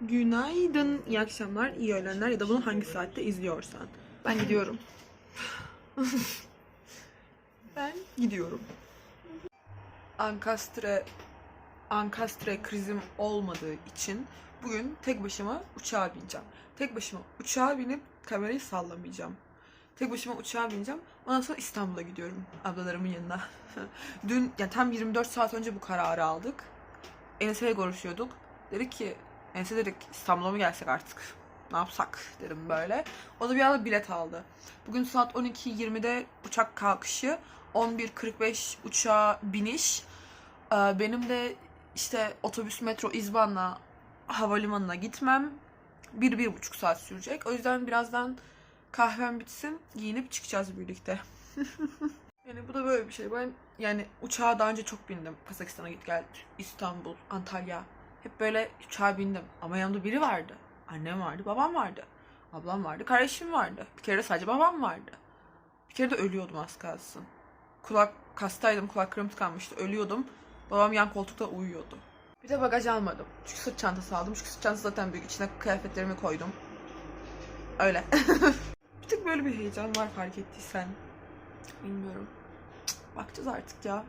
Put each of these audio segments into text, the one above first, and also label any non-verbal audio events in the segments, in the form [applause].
Günaydın, iyi akşamlar, iyi öğlenler ya da bunu hangi saatte izliyorsan. Ben gidiyorum. [laughs] ben gidiyorum. Ankastre Ankastre krizim olmadığı için bugün tek başıma uçağa bineceğim. Tek başıma uçağa binip kamerayı sallamayacağım. Tek başıma uçağa bineceğim. Ondan sonra İstanbul'a gidiyorum ablalarımın yanına. [laughs] Dün yani tam 24 saat önce bu kararı aldık. Enes'e görüşüyorduk. Dedik ki Enes'e dedik İstanbul'a mı gelsek artık? Ne yapsak dedim böyle. O da bir anda bilet aldı. Bugün saat 12.20'de uçak kalkışı. 11.45 uçağa biniş. Ee, Benim de işte otobüs, metro, izbanla havalimanına gitmem bir, bir buçuk saat sürecek. O yüzden birazdan kahvem bitsin, giyinip çıkacağız birlikte. [laughs] yani bu da böyle bir şey. Ben yani uçağa daha önce çok bindim. Kazakistan'a git gel, İstanbul, Antalya. Hep böyle uçağa bindim. Ama yanımda biri vardı. Annem vardı, babam vardı. Ablam vardı, kardeşim vardı. Bir kere de sadece babam vardı. Bir kere de ölüyordum az kalsın. Kulak hastaydım, kulaklarım tıkanmıştı. Ölüyordum. Babam yan koltukta uyuyordu. Bir de bagaj almadım. Çünkü sırt çantası aldım. Çünkü sırt çantası zaten büyük. İçine kıyafetlerimi koydum. Öyle. [laughs] bir tık böyle bir heyecan var fark ettiysen. Bilmiyorum. Bakacağız artık ya.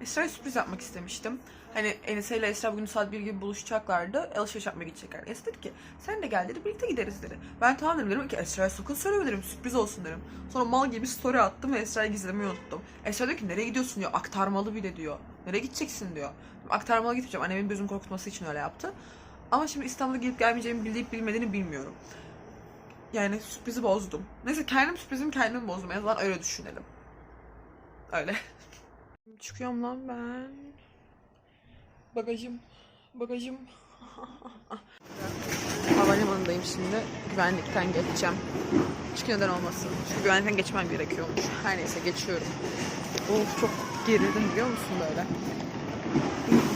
Esra'ya sürpriz yapmak istemiştim. Hani Enise ile Esra bugün saat 1 gibi buluşacaklardı. Alışveriş yapmaya gidecekler. Enes dedi ki sen de gel dedi birlikte gideriz dedi. Ben tamam dedim dedim ki Esra'ya sakın söyleme dedim sürpriz olsun dedim. Sonra mal gibi story attım ve Esra'yı gizlemeyi unuttum. Esra diyor ki nereye gidiyorsun diyor aktarmalı bir de diyor. Nereye gideceksin diyor. Aktarmalı gitmeyeceğim annemin gözüm korkutması için öyle yaptı. Ama şimdi İstanbul'a gelip gelmeyeceğimi bildiğip bilmediğini bilmiyorum. Yani sürprizi bozdum. Neyse kendim sürprizimi kendim bozdum. En azından öyle düşünelim. Öyle. [laughs] Çıkıyorum lan ben. Bagajım. Bagajım. [laughs] Havalimanındayım şimdi. Güvenlikten geçeceğim. Çünkü neden olmasın. Çünkü güvenlikten geçmem gerekiyormuş. Her neyse geçiyorum. Of çok gerildim biliyor musun böyle?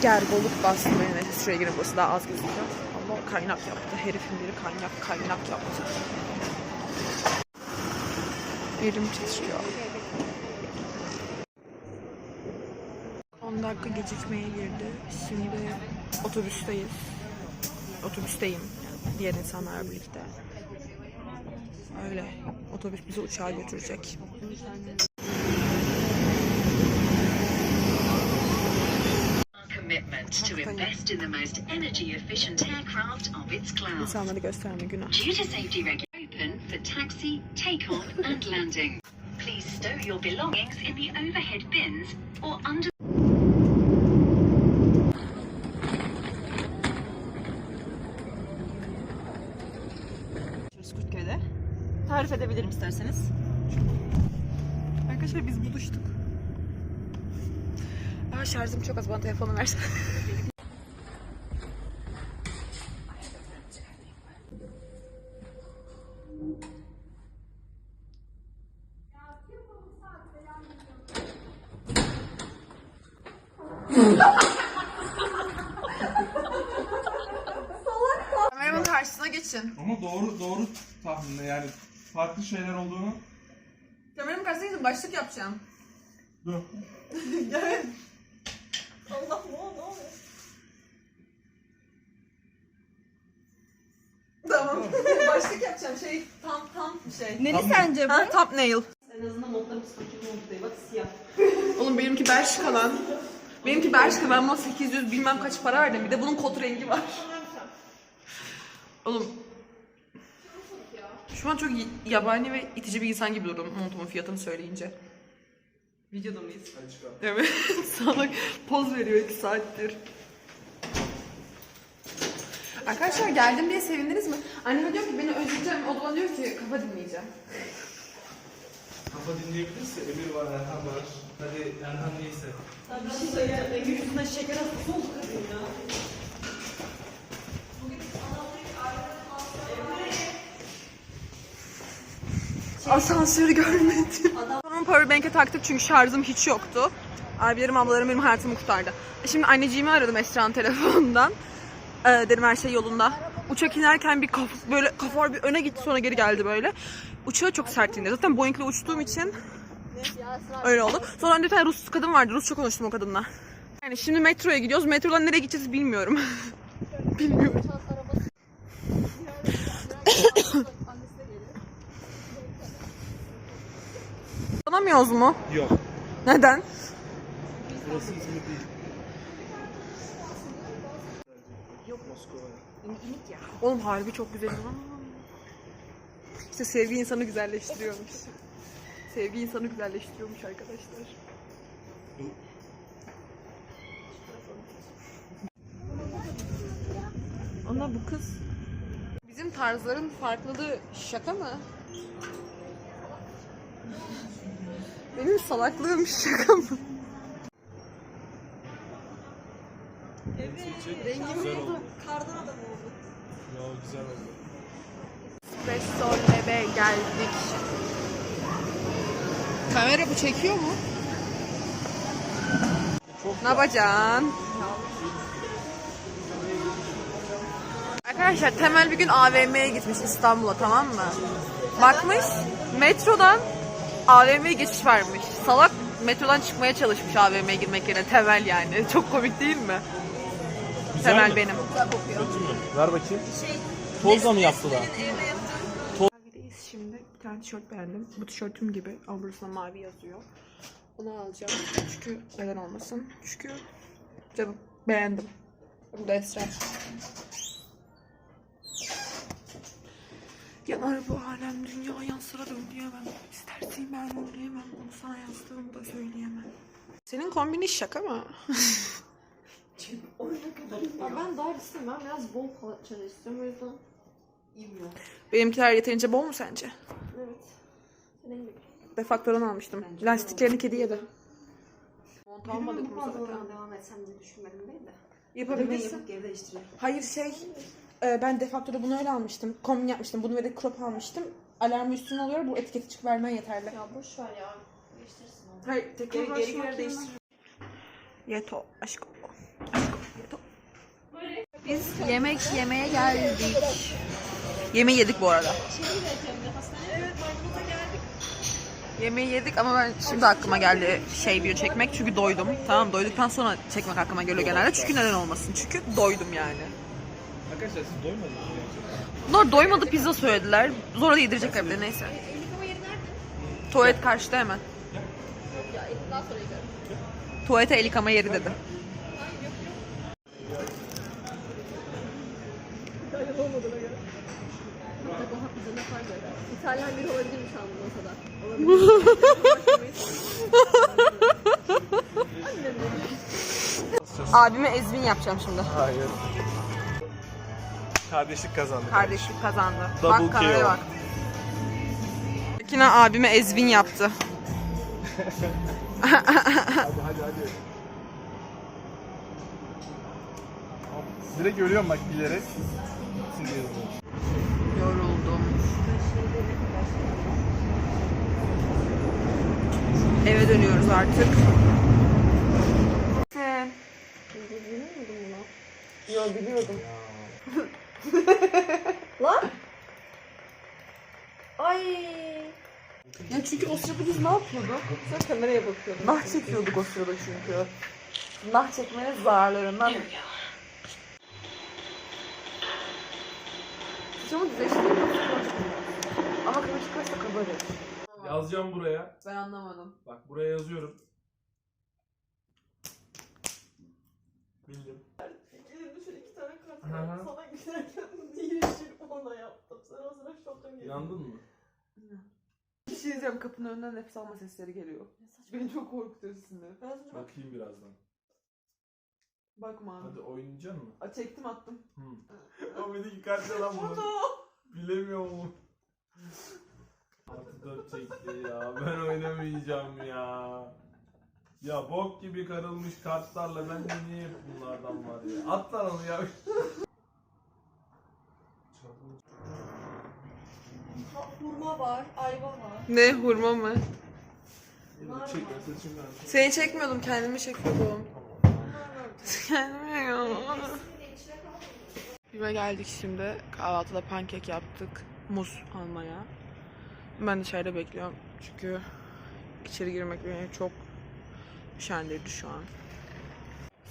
Gergoluk bastı beni. Şuraya girin burası daha az gözüküyor. Allah kaynak yaptı. Herifin biri kaynak kaynak yaptı. Elim titriyor. 10 dakika gecikmeye girdi. Şimdi otobüsteyiz. Otobüsteyim. Yani diğer insanlarla birlikte. Öyle. Otobüs bizi uçağa götürecek. İnsanları gösterme günah. Due to safety regulations, open for taxi, takeoff, and landing. Please stow your belongings in the overhead bins or under. Edebilirim isterseniz. Arkadaşlar biz buluştuk. Aa şarjım çok az. Bana telefonu versen. Kameramanın karşısına geçin. Ama doğru doğru tahminle yani farklı şeyler olduğunu Kameranın karşısına geçin. Başlık yapacağım. Dur. Gel. [laughs] Allah ne oluyor? Ne oluyor? Tamam. [laughs] Başlık yapacağım. Şey tam tam bir şey. Neli sence bu? Ha, thumbnail. En azından modlarımız fakir moddayı. Bak siyah. [laughs] Oğlum benimki Bershka lan. Benimki Bershka. Ben buna 800 bilmem kaç para verdim. Bir de bunun kot rengi var. Oğlum. Şu an çok yabani ve itici bir insan gibi durdum montumun fiyatını söyleyince. Videoda mıyız? Evet. [laughs] Salak poz veriyor iki saattir. Arkadaşlar geldim diye sevindiniz mi? Anneme diyor ki beni özleyeceğim. O da diyor ki kafa dinleyeceğim. kafa dinleyebilirse Emir var, Erhan var. Hadi Erhan neyse. Bir şey söyleyeceğim. Emir yüzünden şeker hastası oldu kadın ya. Asansörü görmedim. Adamın powerbank'e taktık çünkü şarjım hiç yoktu. Abilerim ablalarım benim hayatımı kurtardı. Şimdi anneciğimi aradım Esra'nın telefonundan. Ee, dedim her şey yolunda. Uçak inerken bir kaf böyle kafa bir öne gitti sonra geri geldi böyle. Uçağı çok sert indi. Zaten Boeing'le uçtuğum için öyle oldu. Sonra bir tane Rus kadın vardı. Rusça konuştum o kadınla. Yani şimdi metroya gidiyoruz. Metrodan nereye gideceğiz bilmiyorum. [laughs] Bilmiyorum. Tanımıyoruz mu? Yok. Neden? Burası İzmir değil. Yok. Oğlum harbi çok güzel. İşte sevgi insanı güzelleştiriyormuş. Sevgi insanı güzelleştiriyormuş arkadaşlar. Ana bu kız. Bizim tarzların farklılığı şaka mı? Benim salaklığım şaka mı? Güzel oldu. Kardan adam oldu. Ya güzel oldu. Espresso Lab'e geldik. Kamera bu çekiyor mu? Ne yapacaksın? Arkadaşlar Temel bir gün AVM'ye gitmiş İstanbul'a tamam mı? Bakmış metrodan AVM'ye geçiş varmış. Salak metrodan çıkmaya çalışmış AVM'ye girmek yerine Temel yani. [laughs] Çok komik değil mi? Temel mi? benim. Ver bakayım. Tozla mı yaptılar? Şimdi. Bir tane tişört beğendim. Bu tişörtüm gibi ama burasına mavi yazıyor. Onu alacağım. Çünkü neden olmasın? Çünkü canım beğendim. Bu da Esra. Yanar bu alem dünya yansıra döndüyemem. İstersin ben söyleyemem. Onu sana yazdığımı da söyleyemem. Senin kombini şaka mı? [laughs] Ya ben dar istemem. Biraz bol kalçalı istiyorum. O yüzden İmiyor. Benimkiler yeterince bol mu sence? evet. Senin gibi. Almıştım. Lastiklerini kedi yedi. Mont almadık Bu mı zaten? devam etsem diye düşünmedim değil de. Yapabilirsin. yapıp geri değiştiriyor. Hayır şey e, ben defaktoda bunu öyle almıştım. Kombin yapmıştım. Bunu ve de crop almıştım. Alarmı üstüne oluyor. Bu etiketi çık vermen yeterli. Ya boş ver ya. Değiştirsin onu. Hayır tekrar Geri, geri girer değiştiriyor. Yeto aşkım. Yeto. Biz yemek yemeye geldik. Yemeği yedik bu arada. Yemeği yedik ama ben şimdi aklıma geldi şey video çekmek çünkü doydum. Tamam doyduktan sonra çekmek aklıma geliyor genelde. Çünkü neden olmasın? Çünkü doydum yani. Arkadaşlar siz doymadınız mı gerçekten? Bunlar doymadı pizza söylediler. Zora da yedirecekler bir de neyse. Tuvalet karşıda hemen. Tuvalete el yıkama yeri dedi. İtalyan biri olabilir mi şu an bu masada? [laughs] Abime ezbin yapacağım şimdi. Hayır. Kardeşlik kazandı. Kardeşlik kazandı. Double bak kameraya KO. bak. Yine abime ezbin yaptı. Hadi hadi hadi. Direkt görüyorum bak bilerek. Yazıyorum. Yoruldum. Eve dönüyoruz artık. Yo biliyordum. [laughs] Lan! Ay! Ya çünkü o sırada biz ne yapıyorduk? Sen kameraya bakıyordun. Nah çekiyorduk o sırada çünkü. Nah çekmenin zararlarından. Saçımı düzleştirdim. Ama kıvırcık kaçta kabarır. Yazacağım buraya. Ben anlamadım. Bak buraya yazıyorum. Bildim. Var. [laughs] Sana giderken [laughs] yeşil ona yaptım. Sen o sıra şoktan geldin. İnandın mı? Bir şey diyeceğim kapının önünden nefes alma sesleri geliyor. Beni çok korkutuyor sizinle. Ben bak. Bakayım birazdan. Bakma abi. Hadi oynayacak mı? A, çektim attım. Hı. Ama beni karşı lan bunu. Bilemiyorum. [laughs] Artı 4 çekti ya. Ben oynamayacağım ya. Ya bok gibi karılmış kartlarla ben de niye hep bunlardan var ya. At lan onu ya. Ha, hurma var, ayva var. Ne hurma mı? Saçımdan. Seni çekmiyordum kendimi çekiyordum. Kendimi ya. Bime geldik şimdi. Kahvaltıda pankek yaptık. Muz almaya. Ben dışarıda bekliyorum. Çünkü içeri girmek beni çok üşendirdi şu an.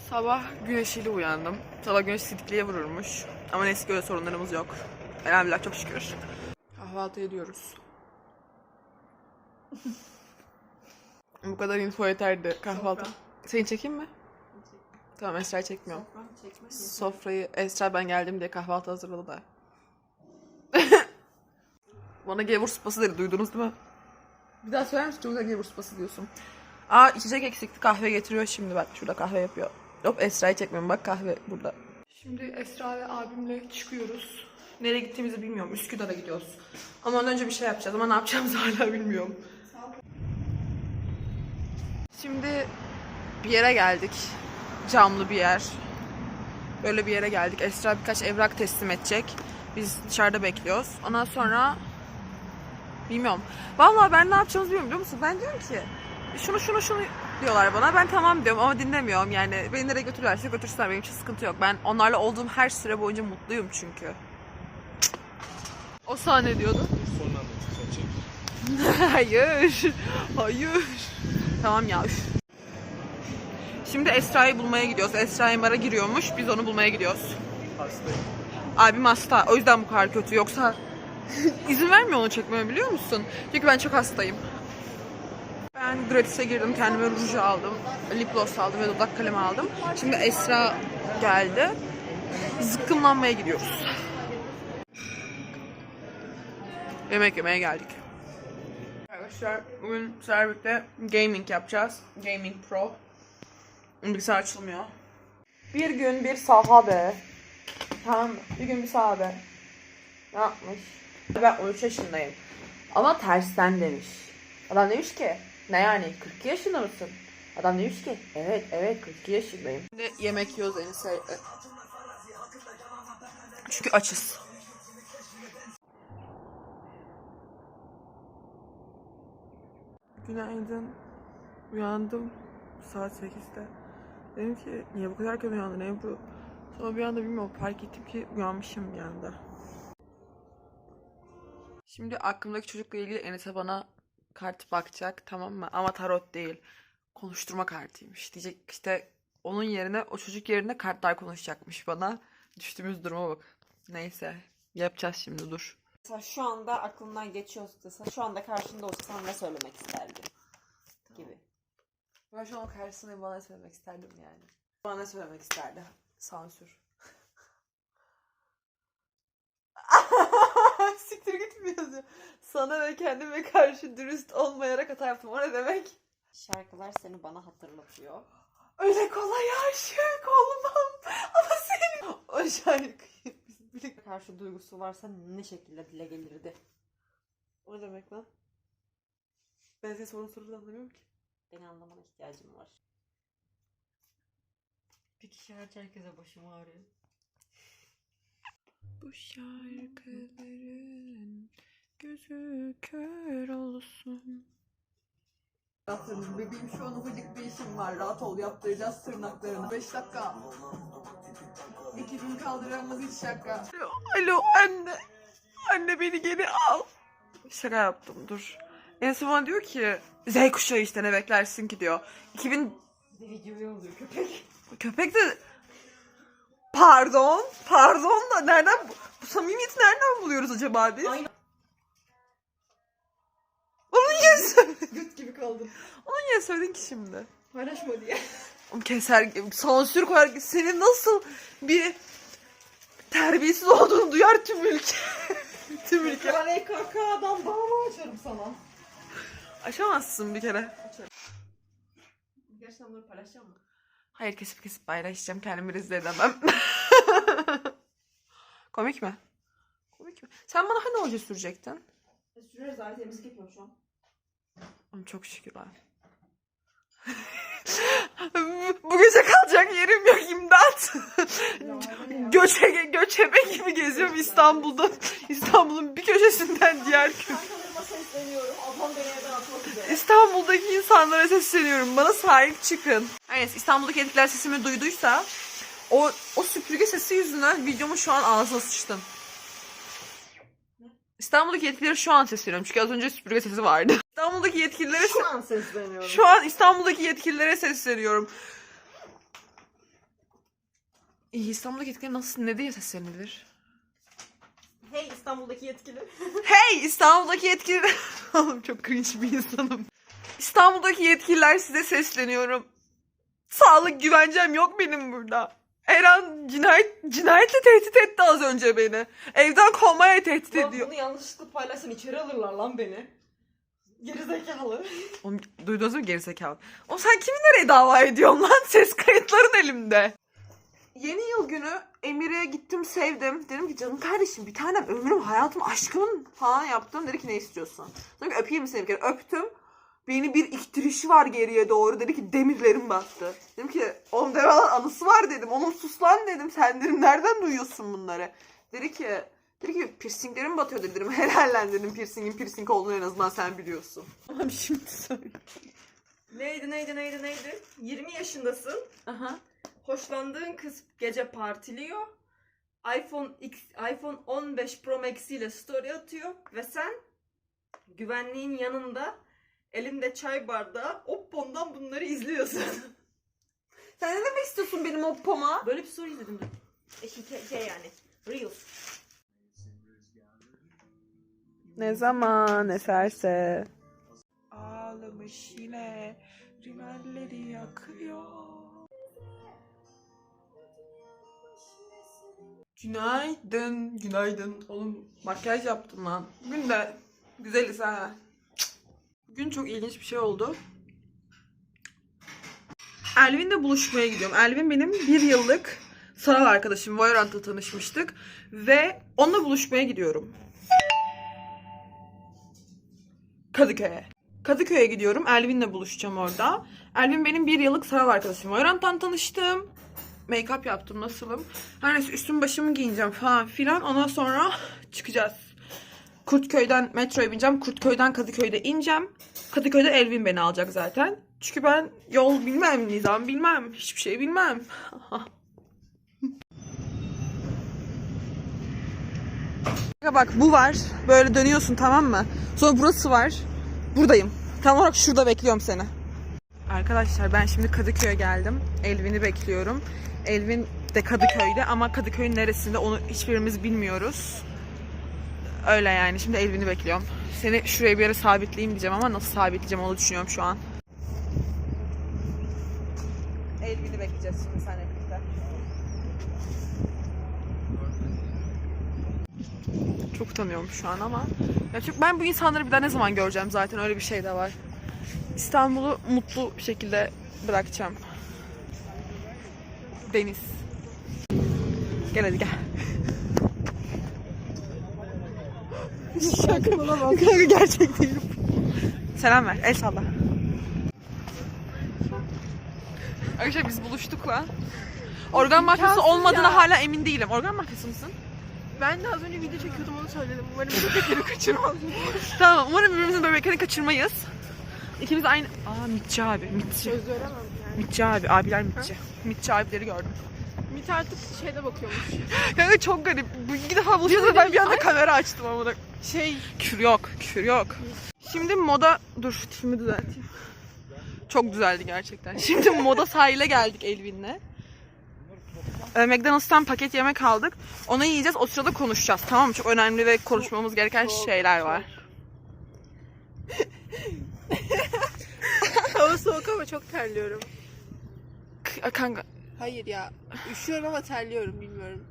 Sabah güneşiyle uyandım. Sabah güneş sidikliğe vururmuş. Ama neyse ki öyle sorunlarımız yok. Elhamdülillah çok şükür. Kahvaltı ediyoruz. [laughs] Bu kadar info yeterdi kahvaltı. Seni çekeyim mi? Tamam Esra'yı çekmiyorum. Sofrayı Esra ben geldim diye kahvaltı hazırladı da. [laughs] Bana gevur sıpası dedi duydunuz değil mi? Bir daha söyler misin? Çok güzel gevur sıpası diyorsun. Aa içecek eksikti kahve getiriyor şimdi bak şurada kahve yapıyor. Hop Esra'yı çekmiyorum bak kahve burada. Şimdi Esra ve abimle çıkıyoruz. Nereye gittiğimizi bilmiyorum. Üsküdar'a gidiyoruz. Ama ondan önce bir şey yapacağız ama ne yapacağımızı [laughs] hala bilmiyorum. Şimdi bir yere geldik. Camlı bir yer. Böyle bir yere geldik. Esra birkaç evrak teslim edecek. Biz dışarıda bekliyoruz. Ondan sonra bilmiyorum. Vallahi ben ne yapacağımızı bilmiyorum biliyor musun? Ben diyorum ki şunu şunu şunu diyorlar bana. Ben tamam diyorum ama dinlemiyorum. Yani beni nereye götürürlerse götürsünler. Benim için sıkıntı yok. Ben onlarla olduğum her süre boyunca mutluyum çünkü. O sahne diyordu. [laughs] Hayır. Hayır. Tamam ya. üf. Şimdi Esra'yı bulmaya gidiyoruz. Esra MR'a giriyormuş. Biz onu bulmaya gidiyoruz. Hastayım. Abim hasta. O yüzden bu kadar kötü. Yoksa [laughs] izin vermiyor onu çekmeme biliyor musun? Çünkü ben çok hastayım. Ben gratis'e girdim. Kendime ruju aldım. Lip gloss aldım ve dudak kalemi aldım. Şimdi Esra geldi. Zıkkımlanmaya gidiyoruz. Yemek yemeye geldik. Arkadaşlar bugün Servik'te gaming yapacağız. Gaming Pro. Bilgisayar açılmıyor. Bir gün bir sahabe. Tamam? Bir gün bir sahabe. Ne yapmış? Ben 13 yaşındayım. Ama tersten demiş. Adam demiş ki ne yani 42 yaşında mısın? Adam demiş ki evet evet 42 yaşındayım. Şimdi yemek yiyoruz Enis'e. Çünkü açız. Günaydın. Uyandım saat 8'de. Dedim ki niye bu kadar erken uyandın Ebru? Sonra bir anda bilmiyorum fark ettim ki uyanmışım bir anda. Şimdi aklımdaki çocukla ilgili Enes'e bana kart bakacak tamam mı? Ama tarot değil. Konuşturma kartıymış. Diyecek işte onun yerine o çocuk yerine kartlar konuşacakmış bana. Düştüğümüz duruma bak. Neyse yapacağız şimdi dur. Mesela şu anda aklından geçiyorsa desen, şu anda karşında olsa sana ne söylemek isterdin? Gibi. Ben şu an karşısındayım bana ne söylemek isterdim yani. Bana ne söylemek isterdi? Sansür. Siktir git mi yazıyor? Sana ve kendime karşı dürüst olmayarak hata yaptım. O ne demek? Şarkılar seni bana hatırlatıyor. Öyle kolay aşık olmam. Ama senin o şarkıyı. Karşı duygusu varsa ne şekilde dile gelirdi? O ne demek lan? Ben senin sorun soruları anlamıyorum ki. Beni anlamana ihtiyacım var. Bir kişi hariç herkese başım ağrıyor. Bu şarkıların gözü kör olsun. Yaptırdım. Bebeğim şu an ufacık bir işim var. Rahat ol yaptıracağız tırnaklarını. 5 dakika. Ekibim kaldıramaz hiç şaka. Alo anne. Anne beni geri al. Şaka yaptım dur. Enesi bana diyor ki Z kuşağı işte ne beklersin ki diyor. 2000 Deli oluyor köpek. Köpek de... Pardon, pardon da nereden... Bu, bu samimiyeti nereden buluyoruz acaba biz? Aynen. Onu niye söyledin? [laughs] Güt gibi kaldım. Onu niye söyledin ki şimdi? Paylaşma diye. Keser, sansür koyar. Senin nasıl bir terbiyesiz olduğunu duyar tüm ülke. [laughs] tüm ülke. Ben EKK'dan dava açarım sana. Aşamazsın bir kere. Gerçekten bunları paylaşacağım mı? Hayır kesip kesip paylaşacağım. Kendimi rezil edemem. [laughs] Komik mi? Komik mi? Sen bana hani oje sürecektin? E, Süreriz zaten temizlik yapıyorum şu an. Çok şükür ha. [laughs] Bu gece kalacak yerim yok imdat. Göçe, göçebe gibi geziyorum İstanbul'da. İstanbul'un bir köşesinden diğer kö Kankalarıma sesleniyorum. Ablam beni. İstanbul'daki insanlara sesleniyorum. Bana sahip çıkın. Evet İstanbul'daki edikler sesimi duyduysa o, o süpürge sesi yüzünden videomu şu an ağzına sıçtım. İstanbul'daki yetkilileri şu an sesleniyorum. Çünkü az önce süpürge sesi vardı. [laughs] İstanbul'daki yetkililere Şu an sesleniyorum. Şu an İstanbul'daki yetkililere sesleniyorum. İstanbul'daki yetkili nasıl ne diye seslenilir? Hey İstanbul'daki yetkili. [laughs] Hey İstanbul'daki yetkililer. [laughs] Oğlum çok cringe bir insanım. İstanbul'daki yetkililer size sesleniyorum. Sağlık güvencem yok benim burada. Eren cinayet, cinayetle tehdit etti az önce beni. Evden kovmaya tehdit Lan ediyor. bunu yanlışlıkla paylaşsam içeri alırlar lan beni. Gerizekalı. Oğlum, duydunuz mu gerizekalı? O sen kimi nereye dava ediyorsun lan? Ses kayıtların elimde. Yeni yıl günü Emir'e gittim sevdim. Dedim ki canım kardeşim bir tanem ömrüm hayatım aşkım falan yaptım. Dedi ki ne istiyorsun? Dedim ki öpeyim mi seni bir kere? Öptüm. Beni bir iktirişi var geriye doğru. Dedi ki demirlerim battı. Dedim ki oğlum deme lan anısı var dedim. Oğlum sus lan dedim. Sen dedim nereden duyuyorsun bunları? Dedi ki Dedi ki piercinglerim batıyor dedim. [laughs] Helal lan dedim piercingin piercing olduğunu en azından sen biliyorsun. Ama şimdi söyle. Neydi neydi neydi neydi? 20 yaşındasın. Aha. Hoşlandığın kız gece partiliyor. iPhone X, iPhone 15 Pro Max ile story atıyor ve sen güvenliğin yanında elinde çay bardağı Oppo'ndan bunları izliyorsun. [laughs] Sen ne demek istiyorsun benim oppoma? Böyle bir story izledim de. E, şey, şey yani. Reels. Ne zaman eserse. Ağlamış yine rimelleri yakıyor. Günaydın, günaydın. Oğlum makyaj yaptım lan. Bugün de güzeliz ha. Bugün çok ilginç bir şey oldu. Elvin'le buluşmaya gidiyorum. Elvin benim bir yıllık sanal arkadaşım. Valorant'ta tanışmıştık. Ve onunla buluşmaya gidiyorum. Kadıköy'e. Kadıköy'e gidiyorum. Elvin'le buluşacağım orada. Elvin benim bir yıllık sanal arkadaşım. Valorant'tan tanıştım. Make-up yaptım. Nasılım? Her neyse üstüm başımı giyineceğim falan filan. Ondan sonra [laughs] çıkacağız. Kurtköy'den metroya bineceğim. Kurtköy'den Kadıköy'de ineceğim. Kadıköy'de Elvin beni alacak zaten. Çünkü ben yol bilmem, nizam bilmem, hiçbir şey bilmem. [laughs] Bak bu var. Böyle dönüyorsun tamam mı? Sonra burası var. Buradayım. Tam olarak şurada bekliyorum seni. Arkadaşlar ben şimdi Kadıköy'e geldim. Elvin'i bekliyorum. Elvin de Kadıköy'de ama Kadıköy'ün neresinde onu hiçbirimiz bilmiyoruz. Öyle yani. Şimdi Elvin'i bekliyorum. Seni şuraya bir yere sabitleyeyim diyeceğim ama nasıl sabitleyeceğim onu düşünüyorum şu an. Elvin'i bekleyeceğiz şimdi seninle birlikte. Çok utanıyorum şu an ama. Ya çünkü ben bu insanları bir daha ne zaman göreceğim zaten öyle bir şey de var. İstanbul'u mutlu bir şekilde bırakacağım. Deniz. Gel hadi gel. [laughs] Şaka Kanka gerçek değilim. Selam ver. El salla. Arkadaşlar biz buluştuk lan. Organ mafyası olmadığına hala emin değilim. Organ mafyası mısın? Ben de az önce video çekiyordum onu söyledim. Umarım bebekleri kaçırmam. [laughs] Tamam umarım birbirimizin bebeklerini kaçırmayız. İkimiz aynı... Aa Mitçi abi. Mitçi. Söz veremem. Mitçi abi. Abiler Mitçi. Mitçi abileri gördüm. Mit artık şeyde bakıyormuş. [gasps] Kanka çok garip. İki defa buluştuk ben bir anda kamera açtım ama da. Şey Küfür yok. Küfür yok. Şimdi moda... Dur tipimi düzelteyim. Çok düzeldi gerçekten. Şimdi moda sahile geldik Elvin'le. Ee, McDonald's'tan paket yemek aldık. Onu yiyeceğiz. O sırada konuşacağız. Tamam mı? Çok önemli ve konuşmamız gereken şeyler var. hava soğuk ama çok terliyorum. K- kanka Hayır ya. Üşüyorum ama terliyorum bilmiyorum.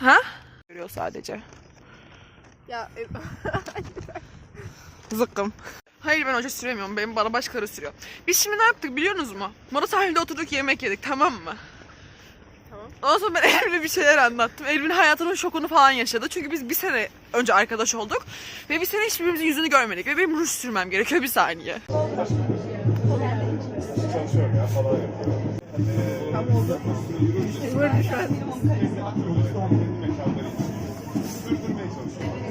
Ha? Görüyor sadece. Ya e, [laughs] Zıkkım. Hayır ben hoca süremiyorum. Benim bana başkaları sürüyor. Biz şimdi ne yaptık biliyorsunuz mu? Moda sahilde oturduk yemek yedik tamam mı? Tamam. Ondan sonra ben [laughs] Elvin'e bir şeyler anlattım. Elvin hayatının şokunu falan yaşadı. Çünkü biz bir sene önce arkadaş olduk. Ve bir sene hiçbirimizin yüzünü görmedik. Ve benim ruj sürmem gerekiyor bir saniye.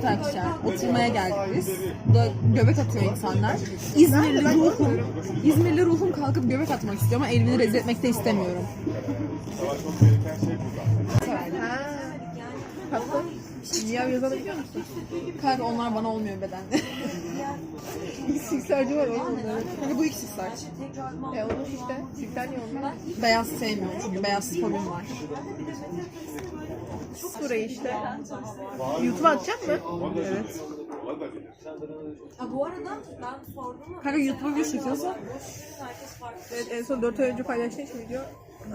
Arkadaşlar oturmaya geldik biz. Burada göbek atıyor insanlar. İzmirli ruhum. İzmirli ruhum kalkıp göbek atmak istiyor ama Elvin'i rezil etmek de istemiyorum. Dünya yazanı biliyor musun? Kanka onlar bana olmuyor bedenli. [laughs] XX'lerci var oğlum. Kanka bu XX'ler. E olur işte. Sikler niye onlar? Beyaz sevmiyorum çünkü beyaz fobim var. Burayı işte. YouTube'a atacak mı? Evet. Kanka YouTube'a bir çekiyorsa Evet en son 4 ay önce paylaştığın için video.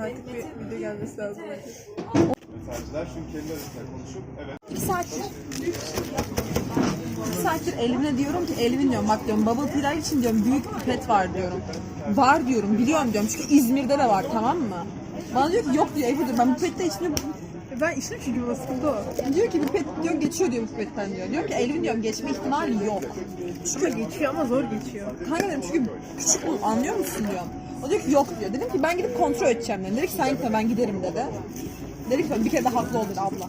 Artık bir video gelmesi lazım. Mesajlar çünkü kendi arasında konuşup evet iki saattir iki saattir Elvin'e diyorum ki Elvin diyorum bak diyorum bubble tea'ler için diyorum büyük pipet var diyorum. Var diyorum biliyorum diyorum çünkü İzmir'de de var tamam mı? Bana diyor ki yok diyor Ebru diyor ben bu pipette içtim. Ben içtim çünkü bana sıkıldı o. Diyor ki pipet diyor geçiyor diyor bu pipetten diyor. Diyor ki Elvin diyorum geçme ihtimali yok. Ama geçiyor ama zor geçiyor. Kanka dedim çünkü küçük bu anlıyor musun diyorum. O diyor ki yok diyor. Dedim ki ben gidip kontrol edeceğim dedim. Dedi ki sen gitme ben giderim dedi. Dedi ki bir kere de haklı ol dedi abla. [laughs]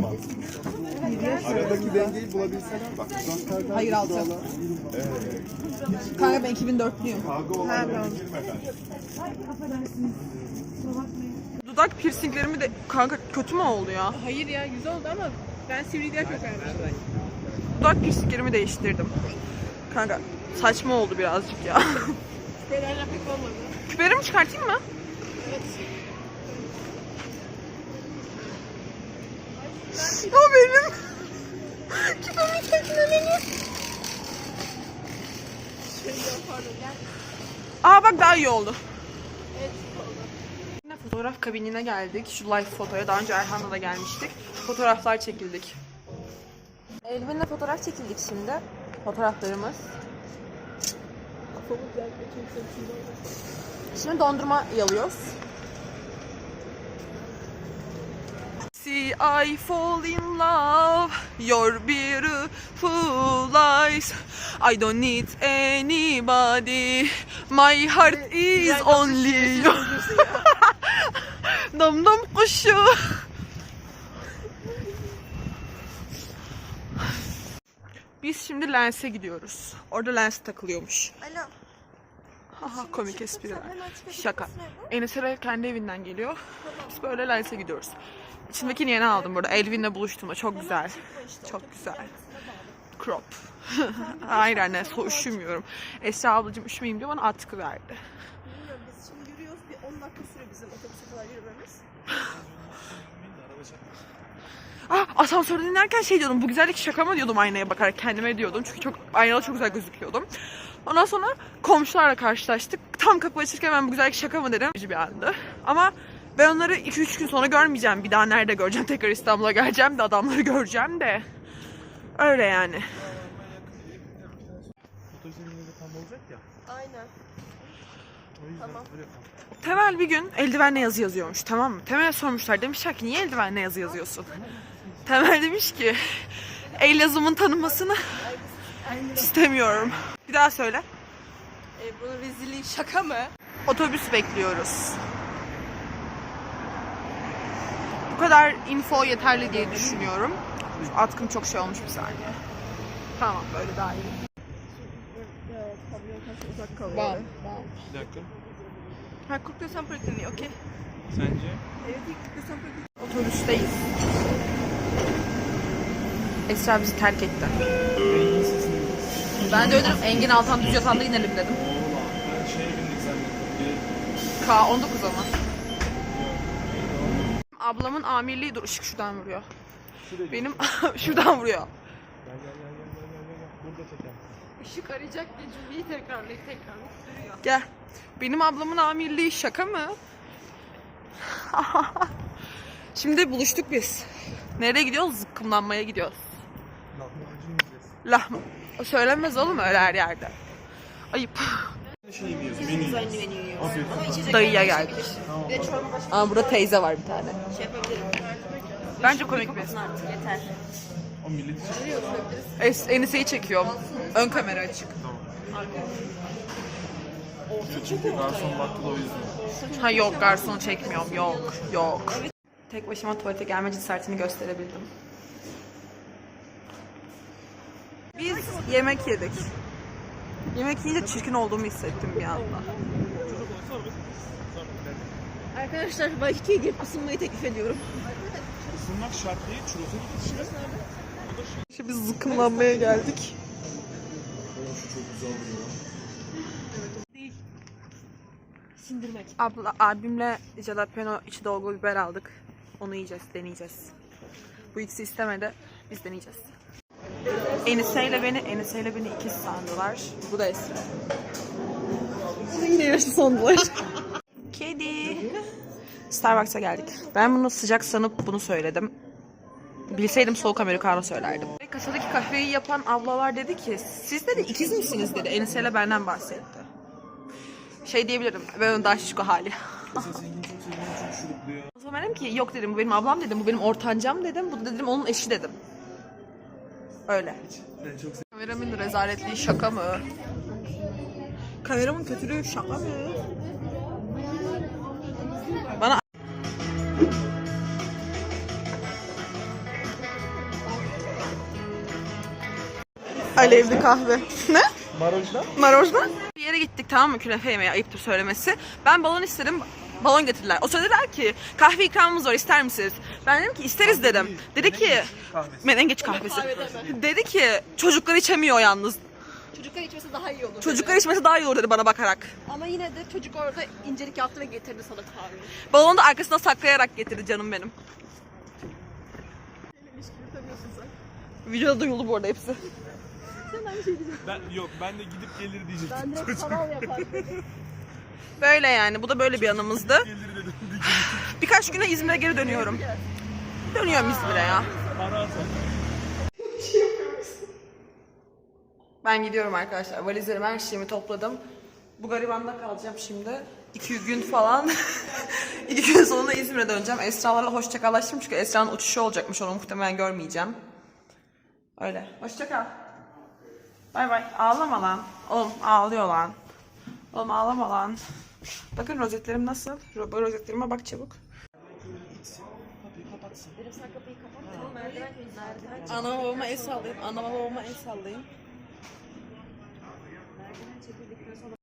Mantıklı. Aradaki dengeyi bulabilseler bak Hayır altı. Kanka ben 2004'lüyüm. kavga girmeden Dudak piercinglerimi de kanka kötü mü oldu ya? hayır ya güzel oldu ama ben Sivri'yi daha çok beğenmiştim. Dudak piercinglerimi değiştirdim. Kanka saçma oldu birazcık ya. [laughs] Küpelerle pek olmadı. Küperimi çıkartayım mı? O benim. [laughs] Küpemin tekneleri. Aa bak daha iyi oldu. Yine fotoğraf kabinine geldik. Şu live fotoya. Daha önce Erhan'la da gelmiştik. Fotoğraflar çekildik. Elvin'le fotoğraf çekildik şimdi. Fotoğraflarımız. Şimdi dondurma yalıyoruz. See I fall in love. Your beautiful eyes I don't need anybody. My heart is only you. [laughs] Dom dom kuşu Biz şimdi lense gidiyoruz. Orada lens takılıyormuş. Alo. Haha komik espriler. Şaka. Enes'e kendi evinden geliyor. Biz böyle lense gidiyoruz. İçindekini yeni aldım burada. Elvin'le buluştuğumda. Çok güzel. Çok güzel. Crop. [laughs] Hayır anne so üşümüyorum. Esra ablacığım üşümeyeyim diye bana atkı verdi. Bilmiyorum biz şimdi yürüyoruz. Bir 10 dakika sürüyor bizim otobüse kadar yürümemiz. [laughs] Ah, asansörde inerken şey diyordum. Bu güzellik şaka mı diyordum aynaya bakarak kendime diyordum. Çünkü çok aynada çok güzel gözüküyordum. Ondan sonra komşularla karşılaştık. Tam kapı açırken ben bu güzellik şaka mı dedim. Bir andı. Ama ben onları 2-3 gün sonra görmeyeceğim. Bir daha nerede göreceğim? [laughs] Tekrar İstanbul'a geleceğim de adamları göreceğim de. Öyle yani. Aynen. Tamam. Temel bir gün eldivenle yazı yazıyormuş tamam mı? Temel'e sormuşlar demişler ki niye eldivenle yazı yazıyorsun? Temel demiş ki el yazımın tanınmasını istemiyorum. Bir daha söyle. Ebru'nun rezilliği şaka mı? Otobüs bekliyoruz. Bu kadar info yeterli diye düşünüyorum. Atkım çok şey olmuş bir saniye. Tamam böyle daha iyi. Uzak kalıyor. Bam. Bir dakika. Ha Kurtlusan Polikliniği okey. Sence? Evet ilk Kurtlusan Polikliniği. Otobüsteyiz. Esra bizi terk etti. Ben de dedim. Engin Altan Düz Yatan'da inelim dedim. Oğlan ben şeye bindik zannettim. Bir K19 ama. Ablamın amirliği dur ışık şuradan vuruyor. Benim [laughs] şuradan vuruyor. Işık arayacak diye cümleyi tekrarlayıp tekrarlayıp duruyor. Gel. Benim ablamın amirliği şaka mı? [laughs] Şimdi buluştuk biz. Nereye gidiyoruz? Zıkkımlanmaya gidiyoruz. Lahmacun yiyeceğiz. Lahma. O söylenmez oğlum öyle her yerde. Ayıp. Şey yiyoruz? Menü yiyoruz. Afiyet olsun. Dayıya geldik. Bir de çorba başka Ama burada teyze var bir tane. şey yapabilirim. Bence komik bir. Artık yeter. O millet için. Es Enise'yi çekiyorum. Ön kamera açık. Çünkü garson baktı da o yüzden. Ha yok garson çekmiyorum. Yok. Yok. Tek başıma tuvalete gelme cesaretini gösterebildim. Biz yemek yedik. Yemek yiyince çirkin olduğumu hissettim bir anda. Arkadaşlar Waikiki'ye girip ısınmayı teklif ediyorum. Isınmak şart değil, çurasa gideceğiz. Şimdi biz zıkkımlanmaya geldik. Çok güzel. Sindirmek. Abla, abimle jalapeno içi dolgu biber aldık. Onu yiyeceğiz, deneyeceğiz. Bu ikisi istemedi, biz deneyeceğiz. Enise ile beni, Enise ile beni ikiz sandılar. Bu da Esra. Yine yaşlı sandılar. Kedi. Starbucks'a geldik. Ben bunu sıcak sanıp bunu söyledim. Bilseydim soğuk americano söylerdim. Ve Kasadaki kahveyi yapan ablalar dedi ki siz dedi ikiz misiniz dedi. Enise ile benden bahsetti. Şey diyebilirim ben onun daha şişko hali. Dedim ki yok dedim bu benim ablam dedim bu benim ortancam dedim bu da dedim onun eşi dedim. Öyle. Ben çok Kameramın rezaletliği şaka mı? Kameramın kötülüğü şaka mı? Bana Alevli kahve. ne? Marojda? Marojna. Bir yere gittik tamam mı künefe yemeye ayıptır söylemesi. Ben balon istedim. Balon getirdiler. O sırada dediler ki kahve ikramımız var ister misiniz? Ben dedim ki isteriz dedim. Dedi ki menengeç kahvesi. Dedi ki çocuklar içemiyor yalnız. Çocuklar içmesi daha iyi olur. Çocuklar içmesi daha iyi olur dedi bana bakarak. Ama yine de çocuk orada incelik yaptı ve getirdi sana kahveyi. Balonu da arkasına saklayarak getirdi canım benim. Videoda duyuldu bu arada hepsi. Ben, yok ben de gidip gelir diyecektim. Ben direkt kanal yapardım. Böyle yani. Bu da böyle bir anımızdı. [laughs] Birkaç güne İzmir'e geri dönüyorum. Dönüyorum İzmir'e ya. Ben gidiyorum arkadaşlar. Valizlerimi her şeyimi topladım. Bu garibanda kalacağım şimdi. İki gün falan. [laughs] İki gün sonra İzmir'e döneceğim. Esra'larla hoşçakallaştım çünkü Esra'nın uçuşu olacakmış. Onu muhtemelen görmeyeceğim. Öyle. Hoşçakal. Bay bay. Ağlama lan. Oğlum ağlıyor lan. Oğlum ağlama lan. Bakın rozetlerim nasıl? Rozetlerime bak çabuk. Ana babama el sallayayım. Ana babama el sallayayım.